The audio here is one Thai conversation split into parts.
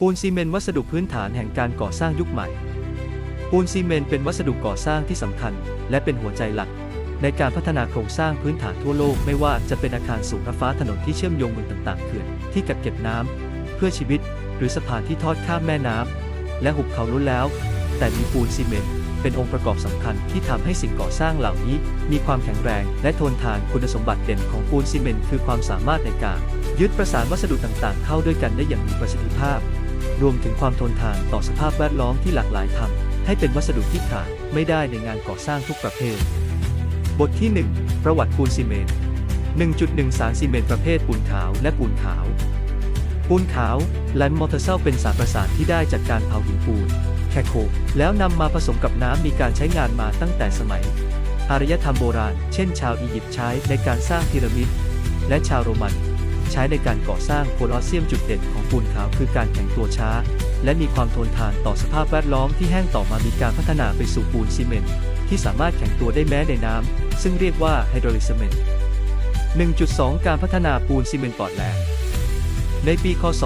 ปูนซีเมนต์วัสดุพื้นฐานแห่งการก่อสร้างยุคใหม่ ปูนซีเมนต์เป็นวัสดุก่อสร้างที่สำคัญ และเป็นหัวใจหลัก ในการพัฒนาโครงสร้างพื้นฐานทั่วโลกไม่ว่าจะเป็นอาคารสูงระฟ้าถนนที่เชื่อมโยงเมืองต่างๆเขื่อนที่กักเก็บน้ำเพื่อชีวิต หรือสะพานที่ทอดข้ามแม่น้ำและหุบเขาล้นแล้ว แต่มีปูนซีเมนต์เป็นองค์ประกอบสำคัญที่ทำให้สิ่งก่อสร้างเหล่านี้ มีความแข็งแรง และทนทานคุณสมบัติเด่นของปูนซีเมนต์คือความสามารถในการ ยึดประสานวัสดุต่างๆ เข้าด้วยกันได้อย่างมีประสิทธิภาพ รวมถึงความทนทานต่อสภาพแวดล้อมที่หลากหลายทำให้เป็นวัสดุที่ขาดไม่ได้ในงานก่อสร้างทุกประเภท บทที่ 1 ประวัติปูนซีเมนต์ 1.1 สารซีเมนต์ประเภทปูนขาวและปูนขาว ปูนขาวแลนมอเตอร์เซลเป็นสารประสานที่ได้จากการเผาหินปูนแคโคแล้วนำมาผสมกับน้ำมีการใช้งานมาตั้งแต่สมัย อารยธรรมโบราณ เช่นชาวอียิปต์ใช้ในการสร้างพีระมิด และชาวโรมัน ใช้ในการก่อสร้างโคลอสเซียมจุดเด่นของปูนขาวคือการแข็งตัวช้า และมีความทนทานต่อสภาพแวดล้อมที่แห้งต่อมามีการพัฒนาไปสู่ปูนซีเมนต์ที่สามารถแข็งตัวได้แม้ในน้ำซึ่งเรียกว่าไฮโดรลิซเมนต์1.2 การพัฒนาปูนซีเมนต์ปอร์ตแลนด์ในปี คศ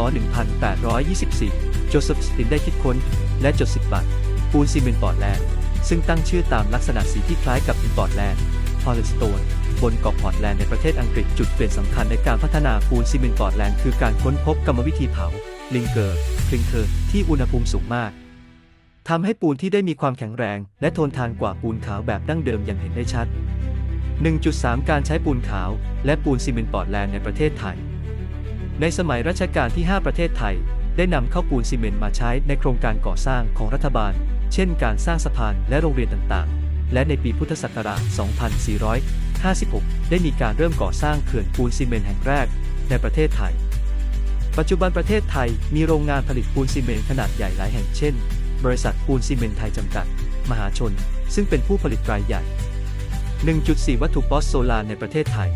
1824 โจเซฟสตินได้คิดค้น และจดสิทธิบัตรปูนซีเมนต์ปอร์ตแลนด์ซึ่งตั้งชื่อตามลักษณะสีที่คล้ายกับหินปอร์ตแลนด์พอลสโตน บนเกาะพอร์ตแลนด์ในประเทศอังกฤษจุดเปลี่ยนสำคัญในการพัฒนาปูนซีเมนต์ปอร์ตแลนด์คือการค้นพบกรรมวิธีเผาลิงเกอร์คลิงเคอร์ที่อุณหภูมิสูงมากทำให้ปูนที่ได้มีความแข็งแรง และทนทานกว่าปูนขาวแบบดั้งเดิมอย่างเห็นได้ชัด 1.3 การใช้ปูนขาวและปูนซีเมนต์ปอร์ตแลนด์ในประเทศไทย ในสมัยรัชกาลที่ 5 ประเทศไทย ได้นำเข้าปูนซีเมนต์มาใช้ในโครงการก่อสร้างของรัฐบาล เช่น การสร้างสะพานและโรงเรียนต่างๆ และในปีพุทธศักราช 2456 ได้มีการเริ่มก่อสร้างเขื่อนปูนซีเมนต์แห่งแรกในประเทศไทย ปัจจุบันประเทศไทยมีโรงงานผลิตปูนซีเมนต์ขนาดใหญ่หลายแห่งเช่น บริษัทปูนซีเมนต์ไทยจำกัด มหาชน ซึ่งเป็นผู้ผลิตรายใหญ่ 1.4 วัตถุปอสโซลานในประเทศไทย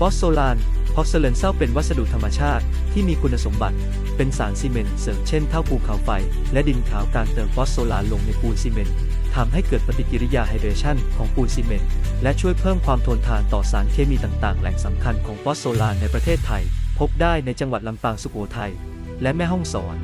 ปอสโซลานพอสเซเลนเซลเป็นวัสดุธรรมชาติที่มีคุณสมบัติ เป็นสารซีเมนต์เสริมเช่นเท่าภูเขาไฟ และดินขาวการเติมฟอสโซลานลงในปูนซีเมนต์ ทำให้เกิดปฏิกิริยาไฮเดรชันของปูนซีเมนต์และช่วยเพิ่มความทนทานต่อสารเคมีต่างๆ แหล่งสำคัญของฟอสโซลานในประเทศไทย พบได้ในจังหวัดลำปางสุโขทัยและแม่ฮ่องสอน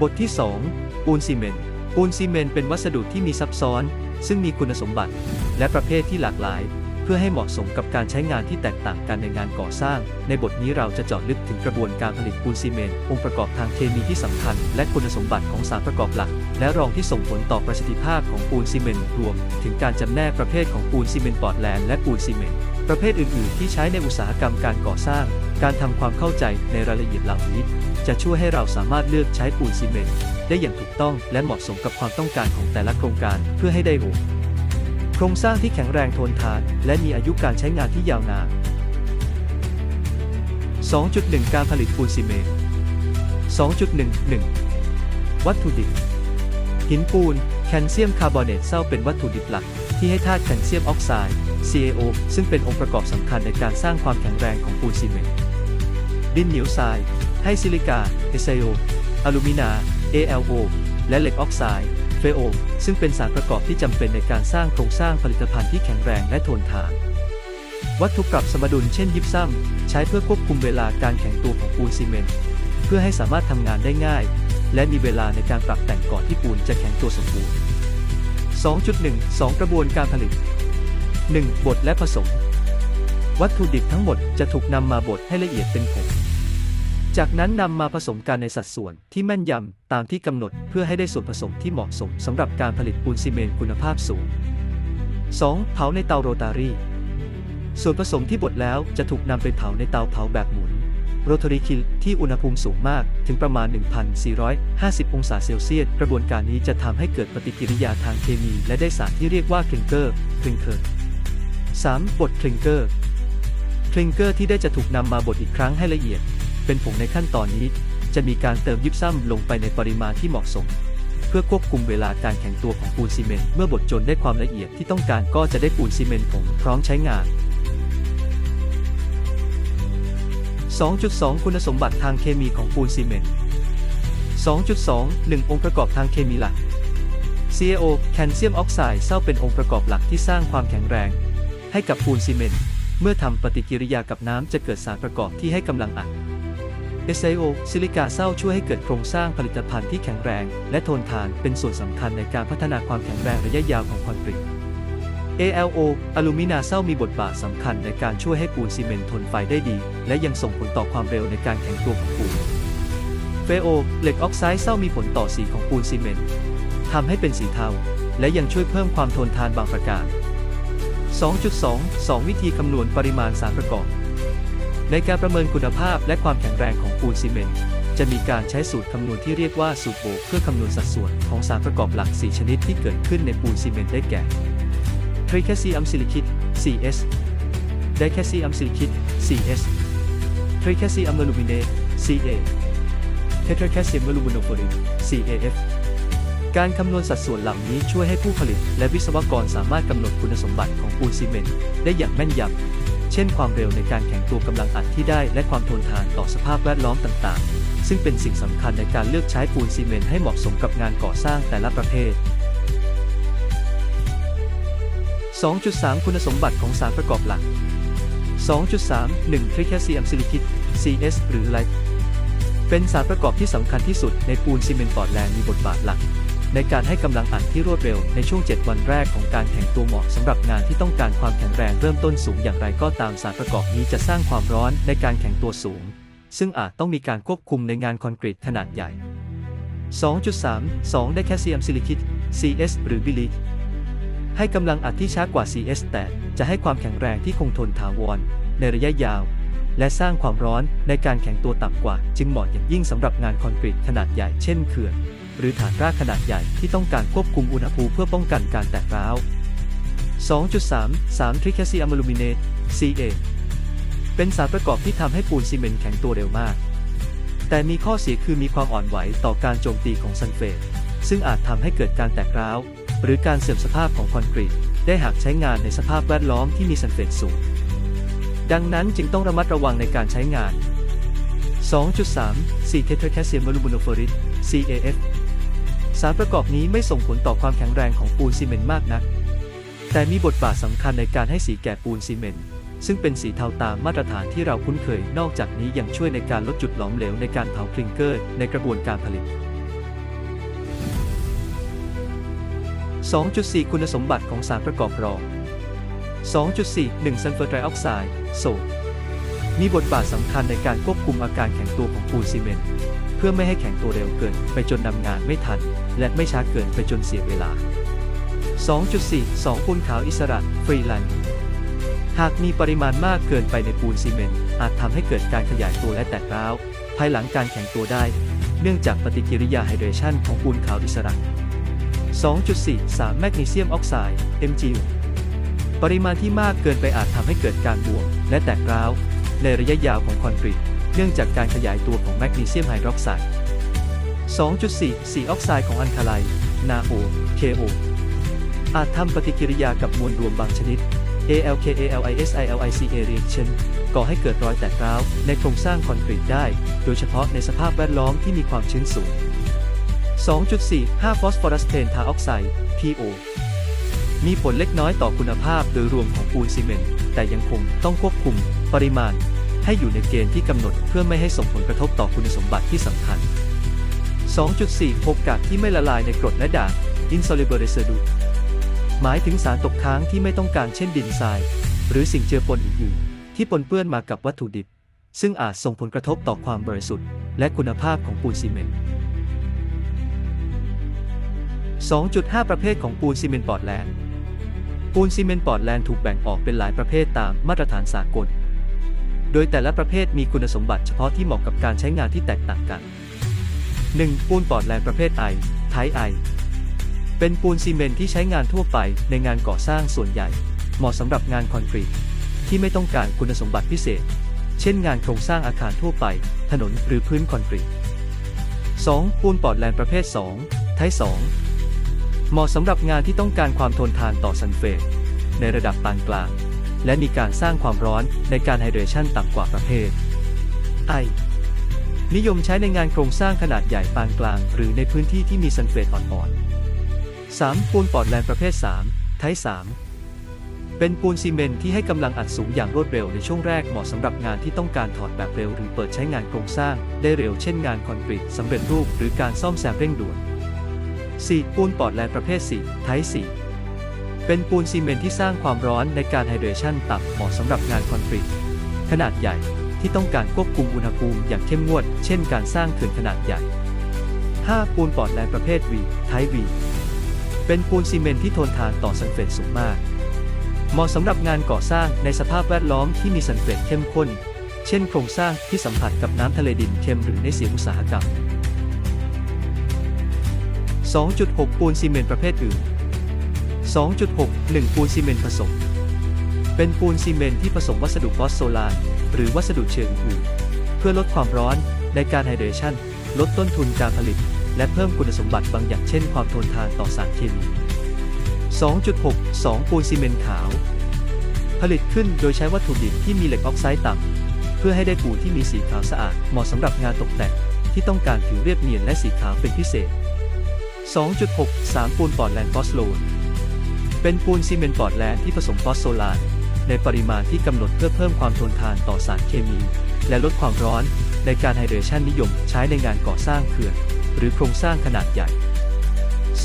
บทที่ 2 ปูนซีเมนต์ปูนซีเมนต์เป็นวัสดุที่มีซับซ้อน ซึ่งมีคุณสมบัติ และประเภทที่หลากหลาย เพื่อให้เหมาะสมกับการใช้งานที่แตกต่างกันในงานก่อสร้าง ในบทนี้เราจะเจาะลึกถึงกระบวนการผลิตปูนซีเมนต์องค์ประกอบทางเคมีที่สำคัญ และคุณสมบัติของสารประกอบหลัก และรองที่ส่งผลต่อประสิทธิภาพของปูนซีเมนต์รวม ถึงการจำแนกประเภทของปูนซีเมนต์ปอร์ตแลนด์และปูนซีเมนต์ประเภทอื่น ๆ ที่ใช้ในอุตสาหกรรมการก่อสร้าง การทำความเข้าใจในรายละเอียดเหล่านี้ จะช่วยให้เราสามารถเลือกใช้ปูนซีเมนต์ได้อย่างถูกต้องและเหมาะสมกับความต้องการของแต่ละโครงการเพื่อให้ได้โอโครงสร้างที่แข็งแรงทนทาน และมีอายุการใช้งานที่ยาวนาน 2.1 การผลิตปูนซีเมนต์2.11 วัตถุดิบ หินปูน แคลเซียมคาร์บอเนตเซลเป็นวัตถุดิบหลัก ที่ให้ธาตุแคลเซียมออกไซด์ CaO ซึ่งเป็นองค์ประกอบสำคัญในการสร้างความแข็งแรงของปูนซีเมนต์ดินเหนียวทราย ให้ซิลิกา SiO อลูมินา ALO และเหล็กออกไซด์ FeO ซึ่งเป็นสารประกอบที่จำเป็นในการสร้างโครงสร้างผลิตภัณฑ์ที่แข็งแรงและทนทานวัตถุปรับสมดุลเช่นยิปซัมใช้เพื่อควบคุมเวลาการแข็งตัวของปูนซีเมนต์เพื่อให้สามารถทำงานได้ง่าย และมีเวลาในการปรับแต่งก่อนที่ปูนจะแข็งตัวสมบูรณ์ 2.1 2 กระบวนการผลิต 1. บดและผสม วัตถุดิบทั้งหมดจะถูกนำมาบดให้ละเอียดเป็นผง จากนั้นนำมาผสมกันในสัดส่วนที่แม่นยำตามที่กำหนดเพื่อให้ได้ส่วนผสมที่เหมาะสมสำหรับการผลิตปูนซีเมนต์คุณภาพสูง 2. เผาในเตาโรตารี ส่วนผสมที่บดแล้วจะถูกนำไปเผาในเตาเผาแบบหมุน โรตารีคิลที่อุณหภูมิสูงมากถึงประมาณ 1,450 องศาเซลเซียส กระบวนการนี้จะทำให้เกิดปฏิกิริยาทางเคมี และได้สารที่เรียกว่าคลิงเกอร์คลิงเกอร์ 3. บดคลิงเกอร์คลิงเกอร์ที่ได้จะถูกนำมาบดอีกครั้งให้ละเอียด เป็นผงในขั้นตอนนี้ จะมีการเติมยิปซัมลงไปในปริมาณที่เหมาะสม เพื่อควบคุมเวลาการแข็งตัวของปูนซีเมนต์เมื่อบดจนได้ความละเอียดที่ต้องการก็จะได้ปูนซีเมนต์ผงพร้อมใช้งาน 2.2 คุณสมบัติทางเคมีของปูนซีเมนต์ 2.2 1 องค์ประกอบทางเคมีหลัก CaO แคลเซียมออกไซด์เศร้าเป็นองค์ประกอบหลักที่สร้างความแข็งแรง ให้กับปูนซีเมนต์ เมื่อทำปฏิกิริยากับน้ำจะเกิดสารประกอบที่ให้กำลังอัด SIO ซิลิกาเศร้าช่วยให้เกิดโครงสร้างผลิตภัณฑ์ที่แข็งแรง และทนทานเป็นส่วนสำคัญในการพัฒนาความแข็งแรงระยะยาวของคอนกรีต ALO อลูมินาเซลมีบทบาทสำคัญในการช่วยให้ปูนซีเมนต์ทนไฟได้ดี และยังส่งผลต่อความเร็วในการแข็งตัวของปูน FeO เหล็กออกไซด์เซลมีผลต่อสีของปูนซีเมนต์ทำให้เป็นสีเทา และยังช่วยเพิ่มความทนทานบางประการ 2.2 2 วิธีคำนวณปริมาณสารประกอบ ในการประเมินคุณภาพและความแข็งแรงของปูนซีเมนต์จะมีการใช้สูตรคำนวณที่เรียกว่าสูตรโบเพื่อคำนวณสัดส่วนของสารประกอบหลัก 4 ชนิดที่เกิดขึ้นในปูนซีเมนต์ได้แก่ ทริแคซีอัมซิลิคิด CS ไดแคซีอัมซิลิคิด CS ทริแคซีอัมเมลูมิเนต CA เทตราแคซีอัมเมลูมิโนโฟริน CAF การคำนวณสัดส่วนเหล่านี้ช่วยให้ผู้ผลิต และวิศวกรสามารถกำหนดคุณสมบัติของปูนซีเมนต์ได้อย่างแม่นยำ เช่นความเร็วในการแข็งตัวกำลังอัดที่ได้ และความทนทานต่อสภาพแวดล้อมต่างๆ ซึ่งเป็นสิ่งสำคัญในการเลือกใช้ปูนซีเมนต์ให้เหมาะสมกับงานก่อสร้างแต่ละประเภท 2.3 คุณสมบัติของสารประกอบหลัก 2.3 1ทริแคซีอัมซิลิคิด CS หรือไลท์เป็นสารประกอบที่สำคัญที่สุดในปูนซีเมนต์ปอร์ตแลนด์มีบทบาทหลัก ในการให้กำลังอัดที่รวดเร็วในช่วง 7 วันแรกของการแข็งตัวเหมาะสำหรับงานที่ต้องการความแข็งแรงเริ่มต้นสูงอย่างไรก็ตามสารประกอบนี้จะสร้างความร้อนในการแข็งตัวสูง ซึ่งอาจต้องมีการควบคุมในงานคอนกรีตขนาดใหญ่ 2.3 2 ได้แคลเซียมซิลิคิด CS หรือบิลิก ให้กำลังอัดที่ช้ากว่า CS แต่จะให้ความแข็งแรงที่คงทนถาวร ในระยะยาว และสร้างความร้อนในการแข็งตัวต่ำกว่า จึงเหมาะอย่างยิ่งสำหรับงานคอนกรีตขนาดใหญ่เช่นเขื่อน หรือฐานรากขนาดใหญ่ที่ต้องการควบคุมอุณหภูมิเพื่อป้องกันการแตกร้าว 2.3 3ทริแคซีอะม l ลูมิเนต CA เป็นสารประกอบที่ทำให้ปูนซีเมนต์แข็งตัวเร็วมาก แต่มีข้อเสียคือมีความอ่อนไหวต่อการโจมตีของซัลเฟตซึ่งอาจทำให้เกิดการแตกร้าว หรือการเสื่อมสภาพของคอนกรีต ได้หากใช้งานในสภาพแวดล้อมที่มีซัลเฟตสูง ดังนั้นจึงต้องระมัดระวังในการใช้งาน 2.3 4เทตราแคลเซียมอลูมิโนฟอริด CAF สารประกอบนี้ไม่ส่งผลต่อความแข็งแรงของปูนซีเมนต์มากนัก แต่มีบทบาทสำคัญในการให้สีแก่ปูนซีเมนต์ซึ่งเป็นสีเทาตามมาตรฐานที่เราคุ้นเคย นอกจากนี้ยังช่วยในการลดจุดหลอมเหลวในการเผาคลิงเกอร์ในกระบวนการผลิต 2.4 คุณสมบัติของสารประกอบรอง 2.4 1 ซัลเฟอร์ไตรออกไซด์โซมีบทบาทสำคัญในการควบคุมอาการแข็งตัวของปูนซีเมนต์เพื่อไม่ให้แข็งตัวเร็วเกินไปจนนำงานไม่ทัน และไม่ช้าเกินไปจนเสียเวลา 2.4 2ปูนขาวอิสระฟรีแลนซ์หากมีปริมาณมากเกินไปในปูนซีเมนต์อาจทำให้เกิดการขยายตัวและแตกร้าว ภายหลังการแข็งตัวได้ เนื่องจากปฏิกิริยาไฮเดรชันของปูนขาวอิสระ 2.4 3 แมกนีเซียมออกไซด์ MgO ปริมาณที่มากเกินไปอาจทำให้เกิดการบวมและแตกร้าว ในระยะยาวของคอนกรีต เนื่องจากการขยายตัวของแมกนีเซียมไฮดรอกไซด์ 2.4สีออกไซด์ของอัลคาไลน์ NaO KO อาจทำปฏิกิริยากับมวลรวมบางชนิด AlKAlISILICA reaction ก่อให้เกิดรอยแตกร้าวในโครงสร้างคอนกรีตได้ โดยเฉพาะในสภาพแวดล้อมที่มีความชื้นสูง 2.4 5 ฟอสฟอรัสเพนทาออกไซด์ PO มีผลเล็กน้อยต่อคุณภาพโดยรวมของปูนซีเมนต์ แต่ยังคงต้องควบคุมปริมาณ ให้อยู่ในเกณฑ์ที่กำหนดเพื่อไม่ให้ส่งผลกระทบต่อคุณสมบัติที่สำคัญ 2.4โอกาสที่ไม่ละลายในกรดและด่าง insoluble residue หมายถึงสารตกค้างที่ไม่ต้องการเช่นดินทราย หรือสิ่งเจือปนอื่นๆ ที่ปนเปื้อนมากับวัตถุดิบ ซึ่งอาจส่งผลกระทบต่อความบริสุทธิ์ และคุณภาพของปูนซีเมนต์ 2.5 ประเภทของปูนซีเมนต์ปอร์ตแลนด์ปูนซีเมนต์ปอร์ตแลนด์ถูกแบ่งออกเป็นหลายประเภทตามมาตรฐานสากล โดยแต่ละประเภทมีคุณสมบัติเฉพาะที่เหมาะกับการใช้งานที่แตกต่างกัน 1. ปูนปอร์ตแลนด์ประเภทไอไทไอ เป็นปูนซีเมนต์ที่ใช้งานทั่วไปในงานก่อสร้างส่วนใหญ่ เหมาะสำหรับงานคอนกรีตที่ไม่ต้องการคุณสมบัติพิเศษ เช่นงานโครงสร้างอาคารทั่วไป ถนนหรือพื้นคอนกรีต 2. ปูนปอร์ตแลนด์ประเภท 2 ไท2 เหมาะสำหรับงานที่ต้องการความทนทานต่อซัลเฟตในระดับปานกลาง และมีการสร้างความร้อนในการไฮเดรชันต่ำกว่าประเภทไอนิยมใช้ในงานโครงสร้างขนาดใหญ่ปานกลาง หรือในพื้นที่ที่มีซัลเฟตอ่อนๆ 3. ปูนปอร์ตแลนด์ประเภท 3 ไทป์3เป็นปูนซีเมนต์ที่ให้กำลังอัดสูงอย่างรวดเร็วในช่วงแรกเหมาะสำหรับงานที่ต้องการถอดแบบเร็วหรือเปิดใช้งานโครงสร้างได้เร็วเช่นงานคอนกรีตสำเร็จรูปหรือการซ่อมแซมเร่งด่วน 4. ปูนปอร์ตแลนด์ประเภท 4 ไทป์ 4 เป็นปูนซีเมนต์ที่สร้างความร้อนในการไฮเดรชันต่ำเหมาะสำหรับงานคอนกรีตขนาดใหญ่ที่ต้องการควบคุมอุณหภูมิอย่างเข้มงวด เช่นการสร้างเขื่อนขนาดใหญ่ 5. ปูนปอร์ตแลนด์ประเภท V ไทป์ V เป็นปูนซีเมนต์ที่ทนทานต่อซัลเฟตสูงมาก เหมาะสำหรับงานก่อสร้างในสภาพแวดล้อมที่มีซัลเฟตเข้มข้น เช่นโครงสร้างที่สัมผัสกับน้ำทะเลดินเค็มหรือในเสียงอุตสาหกรรม 2.6 ปูนซีเมนต์ประเภทอื่น 2.6 1 ปูนซีเมนต์ผสม เป็นปูนซีเมนต์ที่ผสมวัสดุฟอสโซลานหรือวัสดุเชิงอื่น เพื่อลดความร้อนในการไฮเดรชันลดต้นทุนการผลิต และเพิ่มคุณสมบัติบางอย่างเช่นความทนทานต่อสารเคมี 2.6 2 ปูนซีเมนต์ขาว ผลิตขึ้นโดยใช้วัตถุดิบที่มีเหล็กออกไซด์ต่ำเพื่อให้ได้ปูนที่มีสีขาวสะอาดเหมาะสำหรับงานตกแต่งที่ต้องการผิวเรียบเนียนและสีขาวเป็นพิเศษ 2.6 3 ปูนปอร์ตแลนด์ฟอสโลนเป็นปูนซีเมนต์ปอร์ตแลนด์ที่ผสมฟอสโซลานในปริมาณที่กำหนดเพื่อเพิ่มความทนทานต่อสารเคมี และลดความร้อนในการไฮเดรชันนิยมใช้ในงานก่อสร้างเขื่อน หรือโครงสร้างขนาดใหญ่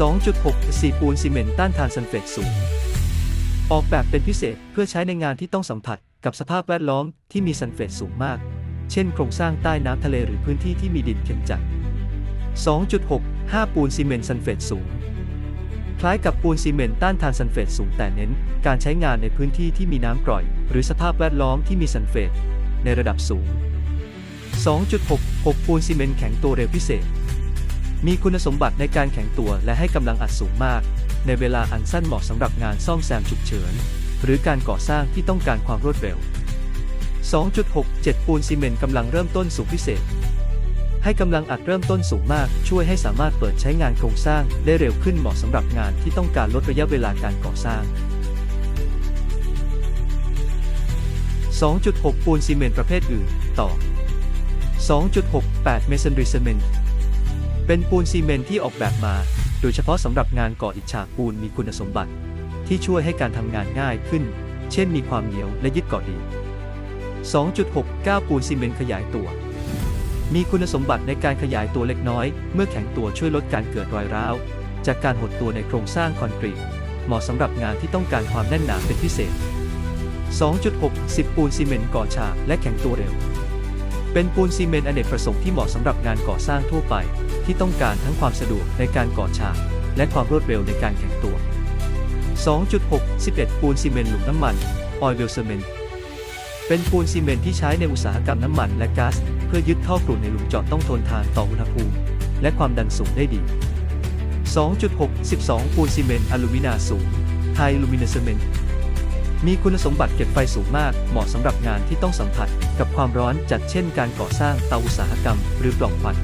2.6 4 ปูนซีเมนต์ต้านทานซัลเฟตสูง ออกแบบเป็นพิเศษเพื่อใช้ในงานที่ต้องสัมผัสกับสภาพแวดล้อมที่มีซัลเฟตสูงมาก เช่นโครงสร้างใต้น้ำทะเลหรือพื้นที่ที่มีดินเค็มจัด 2.6 5 ปูนซีเมนต์ซัลเฟตสูง คล้ายกับปูนซีเมนต์ต้านทานซัลเฟตสูงแต่เน้น การใช้งานในพื้นที่ที่มีน้ำกร่อย หรือสภาพแวดล้อมที่มีซัลเฟตในระดับสูง 2.6 6 ปูนซีเมนต์แข็งตัวเร็วพิเศษ มีคุณสมบัติในการแข็งตัวและให้กำลังอัดสูงมาก ในเวลาอันสั้นเหมาะสำหรับงานซ่อมแซมฉุกเฉิน หรือการก่อสร้างที่ต้องการความรวดเร็ว 2.6 7 ปูนซีเมนต์กำลังเริ่มต้นสูงพิเศษ ให้กำลังอัดเริ่มต้นสูงมาก ช่วยให้สามารถเปิดใช้งานโครงสร้างได้เร็วขึ้นเหมาะสำหรับงานที่ต้องการลดระยะเวลาการก่อสร้าง 2.6 ปูนซีเมนต์ประเภทอื่น ต่อ 2.68 Masonry Cement เป็นปูนซีเมนต์ที่ออกแบบมา โดยเฉพาะสำหรับงานก่ออิฐฉากปูนมีคุณสมบัติ ที่ช่วยให้การทำงานง่ายขึ้น เช่นมีความเหนียวและยึดเกาะดี 2.69 ปูนซีเมนต์ขยายตัว มีคุณสมบัติในการขยายตัวเล็กน้อย เมื่อแข็งตัวช่วยลดการเกิดรอยร้าว จากการหดตัวในโครงสร้างคอนกรีต เหมาะสำหรับงานที่ต้องการความแน่นหนาเป็นพิเศษ 2.6 10 ปูนซีเมนต์ก่อฉากและแข็งตัวเร็ว เป็นปูนซีเมนต์อเนกประสงค์ที่เหมาะสำหรับงานก่อสร้างทั่วไป ที่ต้องการทั้งความสะดวกในการก่อฉาก และความรวดเร็วในการแข็งตัว 2.6 11 ปูนซีเมนต์หลุมน้ำมันออยล์เวลเซเมนต์ เป็นปูนซีเมนต์ที่ใช้ในอุตสาหกรรมน้ำมันและก๊าซเพื่อยึดท่อกลุ่นในหลุมเจาะต้องทนทานต่ออุณหภูมิ และความดันสูงได้ดี 2.6 12 ปูนซีเมนต์อลูมินาสูงไฮลูมินาซเมนต์มีคุณสมบัติเก็บไฟสูงมาก เหมาะสำหรับงานที่ต้องสัมผัสกับความร้อนจัดเช่นการก่อสร้างเตาอุตสาหกรรม หรือปล่องควัน